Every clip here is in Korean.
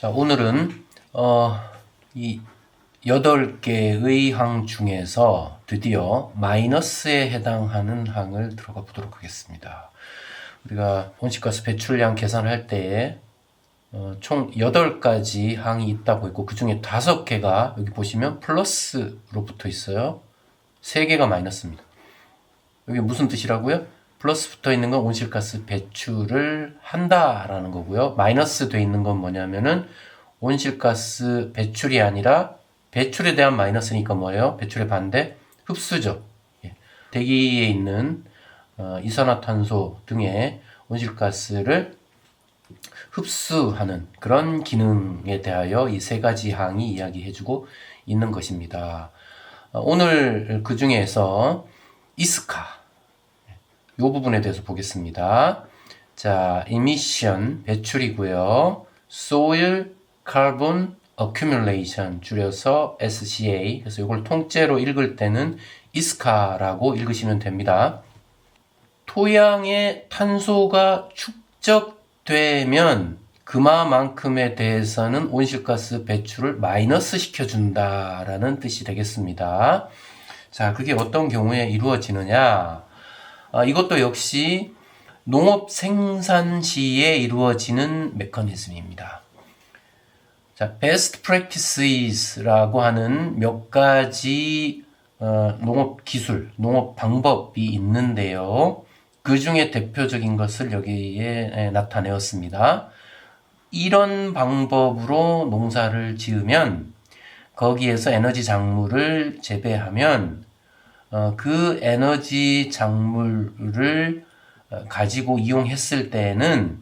자, 오늘은 어, 이 여덟 개의 항 중에서 드디어 마이너스에 해당하는 항을 들어가 보도록 하겠습니다. 우리가 온실가스 배출량 계산할 때에 어, 총 8가지 항이 있다고 했고 그 중에 5개가 여기 보시면 플러스로 붙어 있어요. 3개가 마이너스입니다. 여기 무슨 뜻이라고요? 플러스 붙어 있는 건 온실가스 배출을 한다라는 거고요. 마이너스 돼 있는 건 뭐냐면은 온실가스 배출이 아니라 배출에 대한 마이너스니까 뭐예요? 배출의 반대 흡수죠. 예. 대기에 있는 어, 이산화탄소 등의 온실가스를 흡수하는 그런 기능에 대하여 이 세 가지 항이 이야기해주고 있는 것입니다. 어, 오늘 그 중에서 이스카 이 부분에 대해서 보겠습니다. 자, emission 배출이고요. soil carbon accumulation 줄여서 SCA. 그래서 이걸 통째로 읽을 때는 이스카라고 읽으시면 됩니다. 토양의 탄소가 축적되면 그마만큼에 대해서는 온실가스 배출을 마이너스 시켜준다라는 뜻이 되겠습니다. 자, 그게 어떤 경우에 이루어지느냐? 아, 이것도 역시 농업 생산 시에 이루어지는 메커니즘입니다. 자, best practices라고 하는 몇 가지 어, 농업 기술, 농업 방법이 있는데요. 그 중에 대표적인 것을 여기에 에, 나타내었습니다. 이런 방법으로 농사를 지으면 거기에서 에너지 작물을 재배하면 어, 그 에너지 작물을 어, 가지고 이용했을 때에는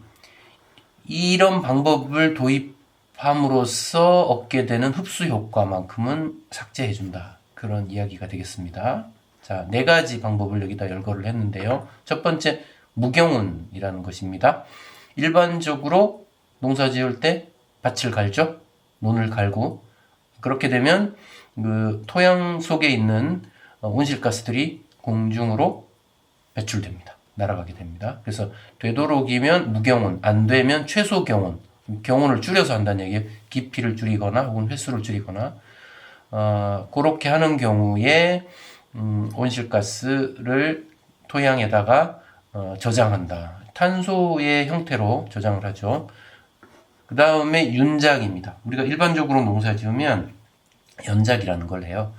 이런 방법을 도입함으로써 얻게 되는 흡수 효과만큼은 삭제해 준다. 그런 이야기가 되겠습니다. 자, 네 가지 방법을 여기다 열거를 했는데요. 첫 번째, 무경운이라는 것입니다. 일반적으로 농사 지을 때 밭을 갈죠? 논을 갈고. 그렇게 되면 그 토양 속에 있는 어, 온실가스들이 공중으로 배출됩니다. 날아가게 됩니다. 그래서 되도록이면 무경운, 안 되면 최소 경운, 경운을 줄여서 한다는 얘기예요. 깊이를 줄이거나 혹은 횟수를 줄이거나 어, 그렇게 하는 경우에 음, 온실가스를 토양에다가 어, 저장한다. 탄소의 형태로 저장을 하죠. 그 다음에 윤작입니다. 우리가 일반적으로 농사 지으면 연작이라는 걸 해요.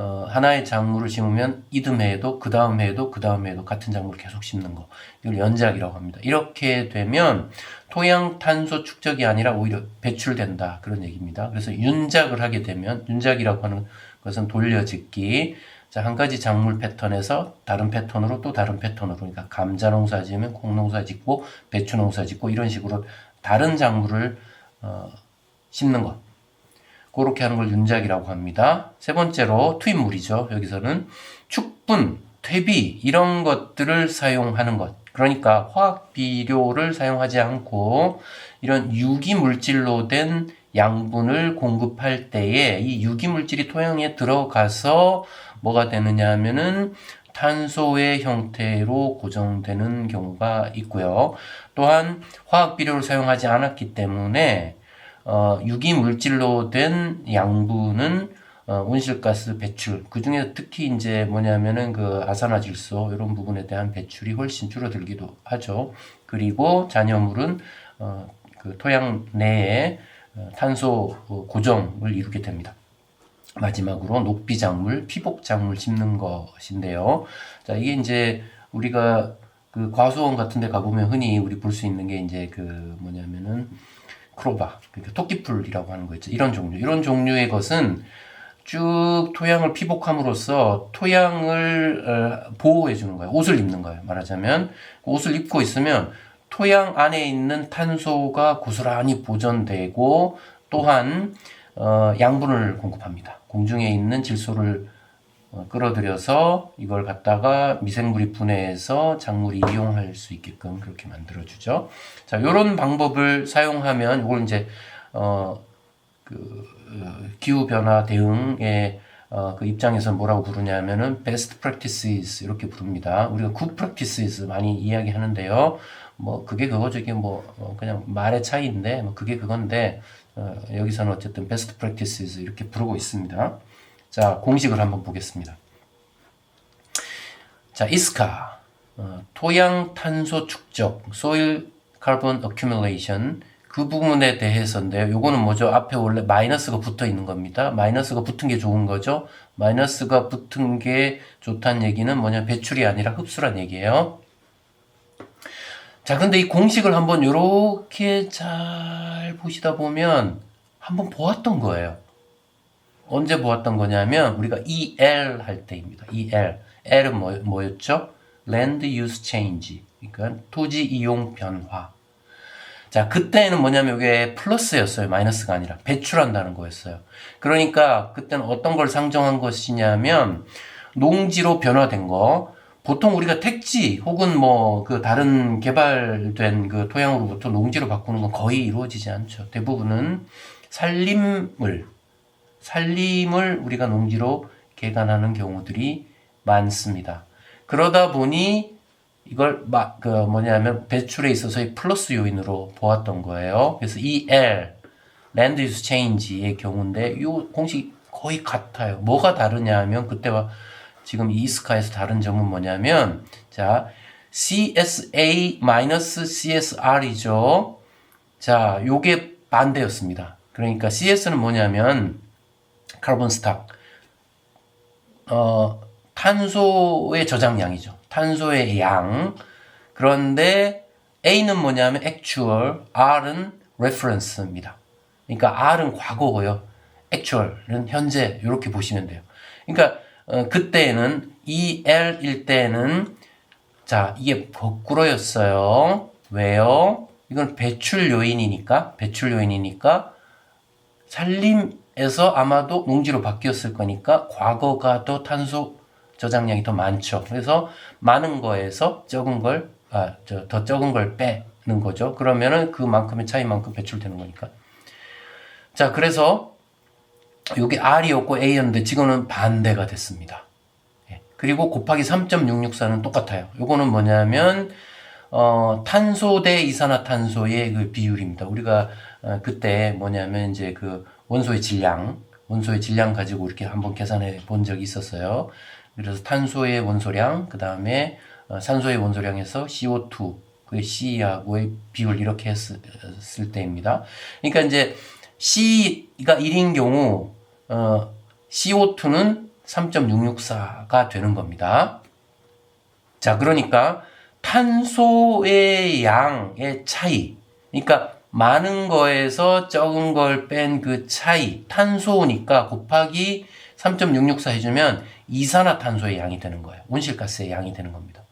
어, 하나의 작물을 심으면 이듬 해에도 그 다음 해에도 그 다음 해에도 같은 작물을 계속 심는 거. 이걸 연작이라고 합니다. 이렇게 되면 토양 탄소 축적이 아니라 오히려 배출된다. 그런 얘기입니다. 그래서 윤작을 하게 되면 윤작이라고 하는 것은 돌려짓기. 자, 한 가지 작물 패턴에서 다른 패턴으로 또 다른 패턴으로. 그러니까 감자 농사 지으면 콩 농사 짓고 배추 농사 짓고 이런 식으로 다른 작물을 어, 심는 것 그렇게 하는 걸 윤작이라고 합니다. 세 번째로 투입물이죠. 여기서는 축분, 퇴비 이런 것들을 사용하는 것. 그러니까 화학 비료를 사용하지 않고 이런 유기 물질로 된 양분을 공급할 때에 이 유기 물질이 토양에 들어가서 뭐가 되느냐 하면은 탄소의 형태로 고정되는 경우가 있고요. 또한 화학 비료를 사용하지 않았기 때문에 어, 유기 물질로 된 양분은 어, 온실가스 배출 그 중에 특히 이제 뭐냐면은 그 아산화질소 이런 부분에 대한 배출이 훨씬 줄어들기도 하죠. 그리고 잔여물은 어, 그 토양 내에 어, 탄소 어, 고정을 이루게 됩니다. 마지막으로 녹비작물, 피복작물 심는 것인데요. 자, 이게 이제 우리가 그 과수원 같은 데 가보면 흔히 우리 볼 수 있는 게 이제 그 뭐냐면은 크로바, 그러니까 토끼풀이라고 하는 거 있죠. 이런 종류. 이런 종류의 것은 쭉 토양을 피복함으로써 토양을 어, 보호해 주는 거예요. 옷을 입는 거예요. 말하자면 옷을 입고 있으면 토양 안에 있는 탄소가 고스란히 보존되고 또한 어, 양분을 공급합니다. 공중에 있는 질소를 어, 끌어들여서 이걸 갖다가 미생물이 분해해서 작물이 이용할 수 있게끔 그렇게 만들어주죠. 자, 이런 방법을 사용하면 이걸 이제 어, 그 기후 변화 대응의 어, 그 입장에서 뭐라고 부르냐면은 best practices 이렇게 부릅니다. 우리가 good practices 많이 이야기 하는데요. 뭐 그게 그거죠. 이게 뭐 어, 그냥 말의 차이인데 뭐 그게 그건데 어, 여기서는 어쨌든 베스트 프랙티스 이렇게 부르고 있습니다. 자, 공식을 한번 보겠습니다. 자, 이스카 어, 토양 탄소 축적, soil carbon accumulation 그 부분에 대해서인데요. 요거는 뭐죠? 앞에 원래 마이너스가 붙어 있는 겁니다. 마이너스가 붙은 게 좋은 거죠. 마이너스가 붙은 게 좋다는 얘기는 뭐냐? 배출이 아니라 흡수란 얘기예요. 자, 근데 이 공식을 한번 요렇게 잘 보시다 보면 한번 보았던 거예요. 언제 보았던 거냐면 우리가 EL 할 때입니다. EL. L은 뭐, 뭐였죠? Land Use Change. 그러니까 토지 이용 변화. 자, 그때는 뭐냐면 이게 플러스였어요. 마이너스가 아니라 배출한다는 거였어요. 그러니까 그때는 어떤 걸 상정한 것이냐면 농지로 변화된 거. 보통 우리가 택지 혹은 뭐 그 다른 개발된 그 토양으로부터 농지로 바꾸는 건 거의 이루어지지 않죠. 대부분은 산림을 산림을 우리가 농지로 개간하는 경우들이 많습니다. 그러다 보니 이걸 막, 그 뭐냐면 배출에 있어서의 플러스 요인으로 보았던 거예요. 그래서 이 L, Land Use Change의 경우인데 이 공식 거의 같아요. 뭐가 다르냐 하면 그때와 지금 이스카에서 다른 점은 뭐냐면 자, CSA-CSR이죠. 자, 요게 반대였습니다. 그러니까 CS는 뭐냐면 카본 스탁 어, 탄소의 저장량이죠. 탄소의 양. 그런데 A는 뭐냐면 actual, R은 reference입니다. 그러니까 R은 과거고요. actual은 현재 이렇게 보시면 돼요. 그러니까 어, 그때는 EL일 때는 자 이게 거꾸로였어요. 왜요? 이건 배출 요인이니까 배출 요인이니까 산림 에서 아마도 농지로 바뀌었을 거니까 과거가 더 탄소 저장량이 더 많죠. 그래서 많은 거에서 적은 걸, 아, 저, 더 적은 걸 빼는 거죠. 그러면은 그만큼의 차이만큼 배출되는 거니까. 자, 그래서 여기 R이었고 A였는데 지금은 반대가 됐습니다. 예. 그리고 곱하기 3.664는 똑같아요. 요거는 뭐냐면, 어, 탄소 대 이산화탄소의 그 비율입니다. 우리가 어, 그때 뭐냐면 이제 그 원소의 질량, 원소의 질량 가지고 이렇게 한번 계산해 본 적이 있었어요. 그래서 탄소의 원소량, 그 다음에 어, 산소의 원소량에서 CO2, 그 C하고의 비율 이렇게 했을 때입니다. 그러니까 이제 C가 1인 경우 어, CO2는 3.664가 되는 겁니다. 자, 그러니까 탄소의 양의 차이, 그러니까 많은 거에서 적은 걸 뺀 그 차이, 탄소니까 곱하기 3.664 해주면 이산화탄소의 양이 되는 거예요. 온실가스의 양이 되는 겁니다.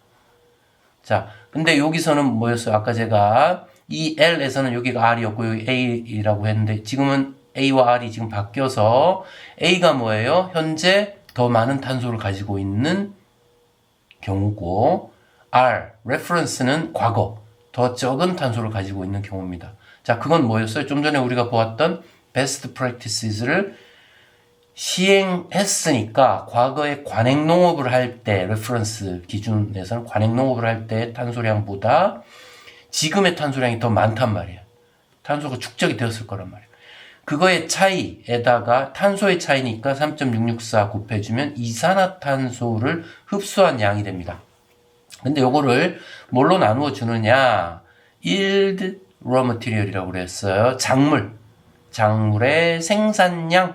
자, 근데 여기서는 뭐였어요? 아까 제가 이 L에서는 여기가 R이었고 여기 A라고 했는데 지금은 A와 R이 지금 바뀌어서 A가 뭐예요? 현재 더 많은 탄소를 가지고 있는 경우고 R, reference는 과거, 더 적은 탄소를 가지고 있는 경우입니다. 자, 그건 뭐였어요? 좀 전에 우리가 보았던 best practices를 시행했으니까 과거에 관행 농업을 할 때 레퍼런스 기준에서는 관행 농업을 할 때 탄소량보다 지금의 탄소량이 더 많단 말이에요. 탄소가 축적이 되었을 거란 말이에요. 그거의 차이에다가 탄소의 차이니까 3.664 곱해주면 이산화탄소를 흡수한 양이 됩니다. 근데 요거를 뭘로 나누어 주느냐? yield raw material이라고 그랬어요. 작물. 작물의 생산량.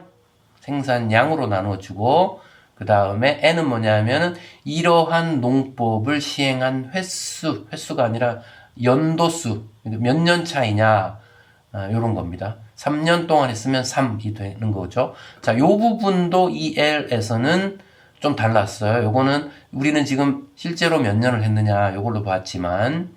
생산량으로 나누어 주고, 그 다음에 N은 뭐냐면은 이러한 농법을 시행한 횟수, 횟수가 아니라 연도수, 몇 년 차이냐, 아, 요런 겁니다. 3년 동안 했으면 3이 되는 거죠. 자, 요 부분도 EL에서는 좀 달랐어요. 요거는 우리는 지금 실제로 몇 년을 했느냐 요걸로 봤지만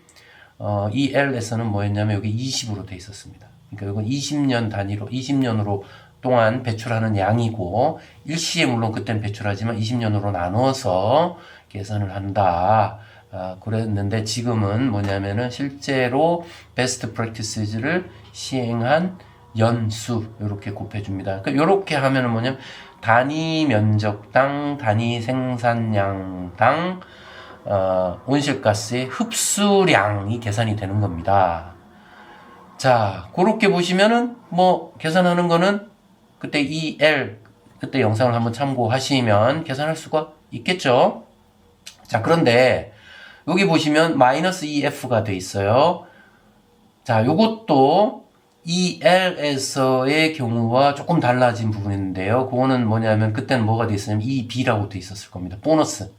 어, EL에서는 뭐였냐면 여기 20으로 돼 있었습니다. 그러니까 이건 20년 단위로 20년으로 동안 배출하는 양이고 일시에 물론 그때는 배출하지만 20년으로 나눠서 계산을 한다. 아, 그랬는데 지금은 뭐냐면은 실제로 베스트 프랙티스를 시행한 연수 이렇게 곱해 줍니다. 그러니까 이렇게 하면은 뭐냐면 단위 면적당 단위 생산량당 어, 온실가스의 흡수량이 계산이 되는 겁니다. 자, 그렇게 보시면은 뭐 계산하는 거는 그때 EL 그때 영상을 한번 참고하시면 계산할 수가 있겠죠. 자, 그런데 여기 보시면 마이너스 EF가 돼 있어요. 자, 요것도 EL에서의 경우와 조금 달라진 부분인데요. 그거는 뭐냐면 그때는 뭐가 돼 있었냐면 EB라고 돼 있었을 겁니다. 보너스.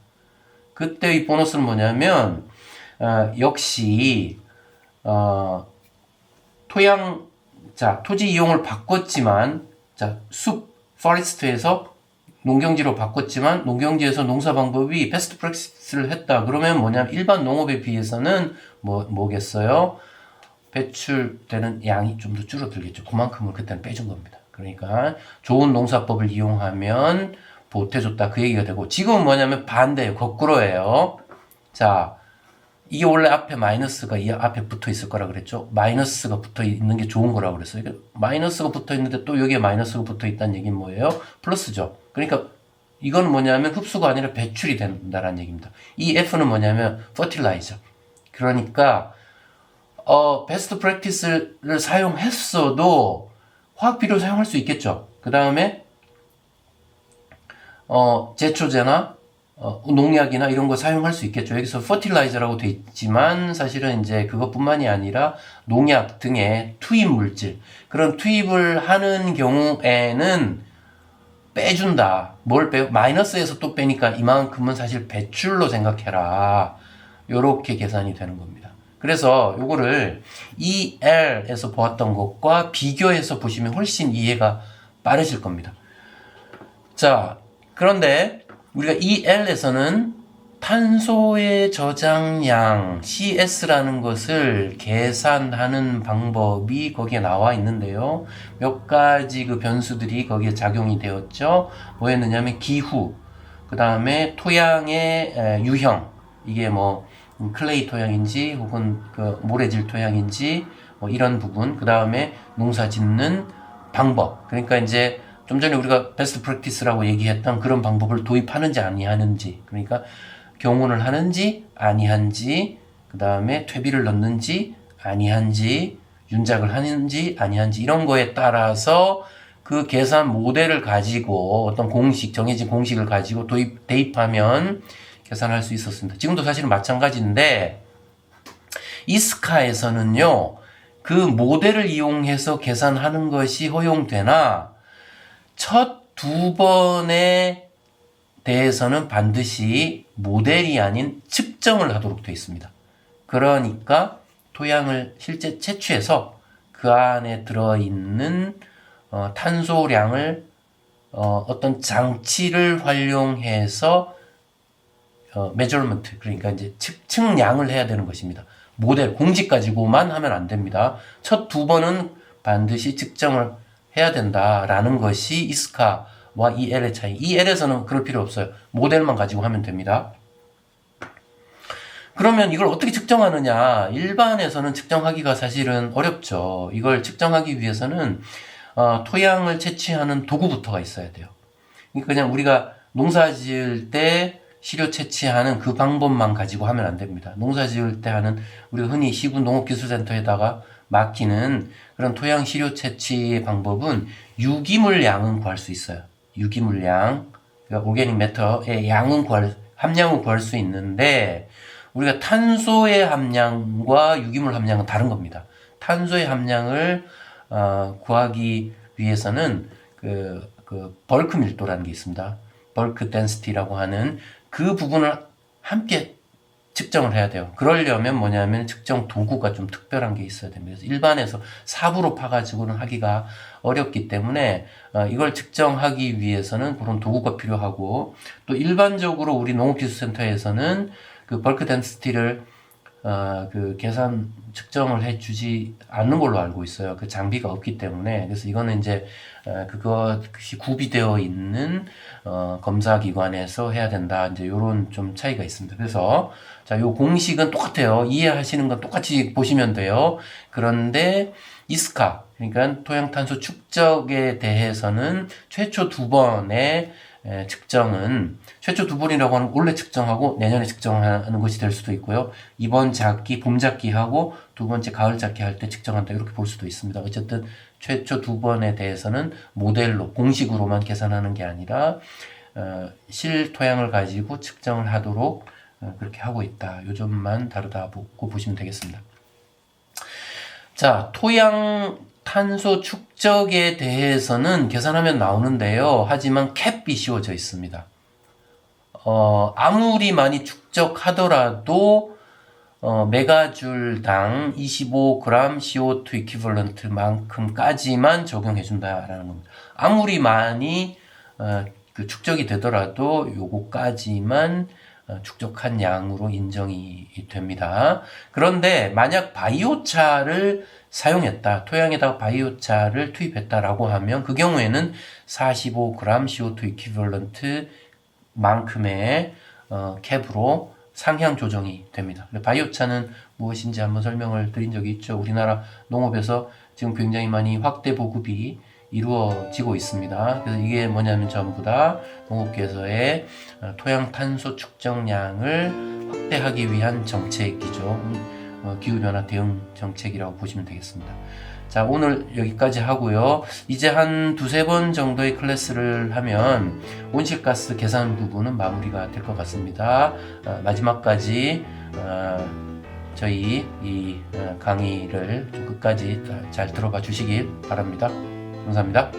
그때 이 보너스는 뭐냐면 어, 역시 어, 토양 자 토지 이용을 바꿨지만 자숲 포레스트에서 농경지로 바꿨지만 농경지에서 농사 방법이 베스트 프랙티스를 했다. 그러면 뭐냐면 일반 농업에 비해서는 뭐 뭐겠어요? 배출되는 양이 좀 더 줄어들겠죠. 그만큼을 그때는 빼준 겁니다. 그러니까 좋은 농사법을 이용하면 보태줬다 그 얘기가 되고 지금은 뭐냐면 반대예요. 거꾸로예요. 자, 이게 원래 앞에 마이너스가 이 앞에 붙어 있을 거라 그랬죠. 마이너스가 붙어 있는 게 좋은 거라고 그랬어요. 마이너스가 붙어 있는데 또 여기에 마이너스가 붙어 있다는 얘기는 뭐예요? 플러스죠. 그러니까 이거는 뭐냐면 흡수가 아니라 배출이 된다라는 얘기입니다. 이 F는 뭐냐면 fertilizer. 그러니까 어 베스트 프랙티스를 사용했어도 화학 비료 사용할 수 있겠죠. 그 다음에 어 제초제나 어, 농약이나 이런 거 사용할 수 있겠죠. 여기서 fertilizer라고 돼 있지만 사실은 이제 그것뿐만이 아니라 농약 등의 투입 물질 그런 투입을 하는 경우에는 빼준다. 뭘 빼? 마이너스에서 또 빼니까 이만큼은 사실 배출로 생각해라. 요렇게 계산이 되는 겁니다. 그래서 요거를 EL에서 보았던 것과 비교해서 보시면 훨씬 이해가 빠르실 겁니다. 자, 그런데 우리가 EL에서는 탄소의 저장량 CS라는 것을 계산하는 방법이 거기에 나와 있는데요. 몇 가지 그 변수들이 거기에 작용이 되었죠. 뭐였느냐면 기후, 그 다음에 토양의 유형, 이게 뭐 클레이 토양인지 혹은 그 모래질 토양인지 뭐 이런 부분, 그 다음에 농사 짓는 방법. 그러니까 이제 좀 전에 우리가 베스트 프랙티스라고 얘기했던 그런 방법을 도입하는지 아니하는지 그러니까 경운을 하는지 아니한지 그 다음에 퇴비를 넣는지 아니한지 윤작을 하는지 아니한지 이런 거에 따라서 그 계산 모델을 가지고 어떤 공식 정해진 공식을 가지고 도입 대입하면 계산할 수 있었습니다. 지금도 사실은 마찬가지인데 이스카에서는요 그 모델을 이용해서 계산하는 것이 허용되나 첫 두 번에 대해서는 반드시 모델이 아닌 측정을 하도록 되어 있습니다. 그러니까 토양을 실제 채취해서 그 안에 들어있는 어, 탄소량을 어, 어떤 장치를 활용해서 어, measurement 그러니까 이제 측, 측량을 해야 되는 것입니다. 모델 공식 가지고만 하면 안 됩니다. 첫 두 번은 반드시 측정을 해야 된다라는 것이 이스카와 EL의 차이. EL에서는 그럴 필요 없어요. 모델만 가지고 하면 됩니다. 그러면 이걸 어떻게 측정하느냐? 일반에서는 측정하기가 사실은 어렵죠. 이걸 측정하기 위해서는 어, 토양을 채취하는 도구부터가 있어야 돼요. 그러니까 그냥 우리가 농사 지을 때 시료 채취하는 그 방법만 가지고 하면 안 됩니다. 농사 지을 때 하는 우리가 흔히 시군 농업기술센터에다가 맡기는 그런 토양 시료 채취 방법은 유기물 양은 구할 수 있어요. 유기물 양, 그러니까 오게닉 매터의 양은 구할, 함량은 구할 수 있는데 우리가 탄소의 함량과 유기물 함량은 다른 겁니다. 탄소의 함량을 어, 구하기 위해서는 그, 그 벌크 밀도라는 게 있습니다. 벌크 덴시티라고 하는 그 부분을 함께 측정을 해야 돼요. 그러려면 뭐냐면 측정 도구가 좀 특별한 게 있어야 됩니다. 일반에서 삽으로 파가지고는 하기가 어렵기 때문에 어, 이걸 측정하기 위해서는 그런 도구가 필요하고 또 일반적으로 우리 농업기술센터에서는 그 벌크 덴스티를 어, 그 계산 측정을 해주지 않는 걸로 알고 있어요. 그 장비가 없기 때문에 그래서 이거는 이제 어, 그것이 구비되어 있는 어, 검사 기관에서 해야 된다. 이제 요런 좀 차이가 있습니다. 그래서 자, 요 공식은 똑같아요. 이해하시는 건 똑같이 보시면 돼요. 그런데 이스카 그러니까 토양탄소 축적에 대해서는 최초 두 번의 에, 측정은 최초 두 번이라고 하는 원래 측정하고 내년에 측정하는 것이 될 수도 있고요. 이번 작기 봄 작기하고 두 번째 가을 작기 할 때 측정한다 이렇게 볼 수도 있습니다. 어쨌든 최초 두 번에 대해서는 모델로 공식으로만 계산하는 게 아니라 어, 실 토양을 가지고 측정을 하도록 어, 그렇게 하고 있다. 요 점만 다루다고 보시면 되겠습니다. 자, 토양 탄소 축적에 대해서는 계산하면 나오는데요. 하지만 캡이 씌워져 있습니다. 어, 아무리 많이 축적하더라도 어, 메가줄당 25g CO2 이퀴벌런트만큼까지만 적용해 준다라는 겁니다. 아무리 많이 어, 그 축적이 되더라도 요거까지만 어, 축적한 양으로 인정이 됩니다. 그런데 만약 바이오차를 사용했다, 토양에다가 바이오차를 투입했다라고 하면 그 경우에는 45g CO2 이퀴벌런트 만큼의 어, 캡으로 상향 조정이 됩니다. 바이오차는 무엇인지 한번 설명을 드린 적이 있죠. 우리나라 농업에서 지금 굉장히 많이 확대 보급이 이루어지고 있습니다. 그래서 이게 뭐냐면 전부 다 농업계에서의 어, 토양 탄소 축정량을 확대하기 위한 정책이죠. 어, 기후변화 대응 정책이라고 보시면 되겠습니다. 자, 오늘 여기까지 하고요. 이제 한 두세 번 정도의 클래스를 하면 온실가스 계산 부분은 마무리가 될 것 같습니다. 어, 마지막까지 어, 저희 이 어, 강의를 좀 끝까지 잘 들어봐 주시길 바랍니다. 감사합니다.